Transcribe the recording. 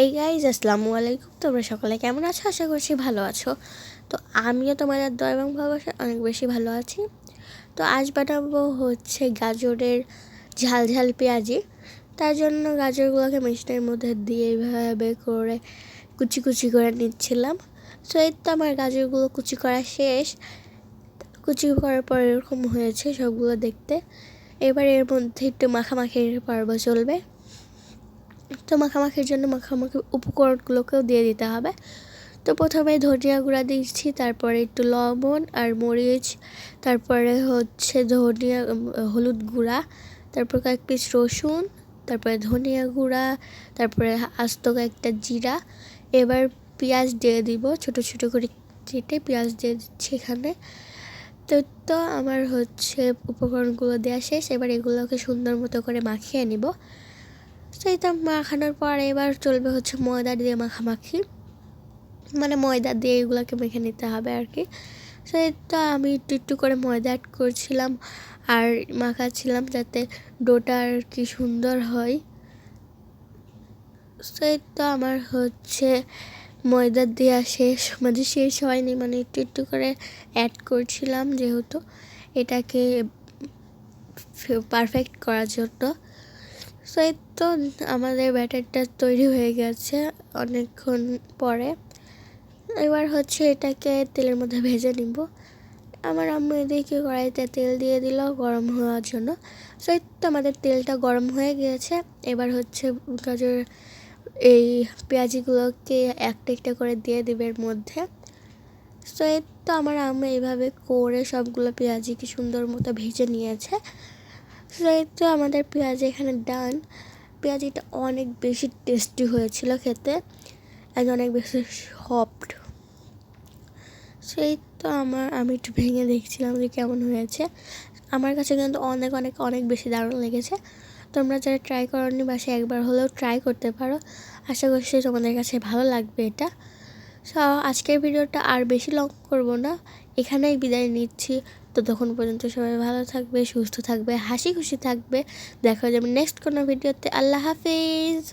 এই গাইজ আসসালামু আলাইকুম। তোমরা সকলে কেমন আছো? আশা করছি ভালো আছো। তো আমিও তোমাদের দয় এবং ভালোবাসা অনেক বেশি ভালো আছি। তো আজ বানাবো হচ্ছে গাজরের ঝাল ঝাল পেঁয়াজি। তার জন্য গাজরগুলোকে মিষ্টির মধ্যে দিয়ে এইভাবে করে কুচি কুচি করে নিচ্ছিলাম। তো এই তো আমার গাজরগুলো কুচি করা শেষ। কুচি করার পর এরকম হয়েছে সবগুলো দেখতে। এবার এর মধ্যে একটু মাখামাখি পর্ব চলবে। তো মাখামাখির জন্য মাখামাখি উপকরণগুলোকেও দিয়ে দিতে হবে। তো প্রথমে ধনিয়া গুঁড়া দিচ্ছি তারপরে একটু লবণ আর মরিচ, তারপরে হচ্ছে ধনিয়া হলুদ গুঁড়া, তারপর কয়েক পিস রসুন, তারপরে ধনিয়া গুঁড়া, তারপরে আস্ত কয়েকটা জিরা। এবার পেঁয়াজ দিয়ে দিব, ছোট ছোট করে কেটে পেঁয়াজ দিয়ে দিচ্ছি এখানে। তো তো আমার হচ্ছে উপকরণগুলো দেওয়া শেষ, এবার এগুলোকে সুন্দর মতো করে মাখিয়ে নিব। সেই তো মাখানোর পর এবার চলবে হচ্ছে ময়দা দিয়ে মাখামাখি। মানে ময়দা দিয়ে এগুলোকে মেখে নিতে হবে আর কি। তো আমি একটু একটু করে ময়দা অ্যাড করছিলাম আর মাখাচ্ছিলাম যাতে ডোটা আর কি সুন্দর হয়। তো আমার হচ্ছে ময়দা দেওয়া শেষ মানে শেষ হয়নি মানে একটু একটু করে অ্যাড করছিলাম যেহেতু। এটাকে পারফেক্ট করার জন্য। সো এই তো আমাদের ব্যাটারটা তৈরি হয়ে গেছে অনেকক্ষণ পরে। এবার হচ্ছে এটাকে তেলের মধ্যে ভেজে নিব। আমার আম্মু এদিকে কড়াইতে তেল দিয়ে দিল গরম হওয়ার জন্য। সো এই তো আমাদের তেলটা গরম হয়ে গিয়েছে এবার হচ্ছে গাজর এই পেঁয়াজিগুলোকে একটা একটা করে দিয়ে দেবে এর মধ্যে। সো এই তো আমার আম্মু এইভাবে করে সবগুলো পেঁয়াজিকে সুন্দর মতো ভেজে নিয়েছে। তো আমাদের পেঁয়াজ এখানে ডান, পেঁয়াজিটা অনেক বেশি টেস্টি হয়েছিল খেতে আর অনেক বেশি সফট সেই তো আমার, আমি একটু ভেঙে দেখছিলাম যে কেমন হয়েছে। আমার কাছে কিন্তু অনেক অনেক অনেক বেশি দারুণ লেগেছে। তোমরা যারা ট্রাই করনি বাসে একবার হলেও ট্রাই করতে পারো, আশা করছি তোমাদের কাছে ভালো লাগবে এটা। সো আজকের ভিডিওটা আর বেশি লং করব না। এখানেই বিদায় নিচ্ছি। তো তখন পর্যন্ত সবাই ভালো থাকবে, সুস্থ থাকবে, হাসি খুশি থাকবে। দেখা যাবে নেক্সট কোনো ভিডিওতে। আল্লাহ হাফিজ।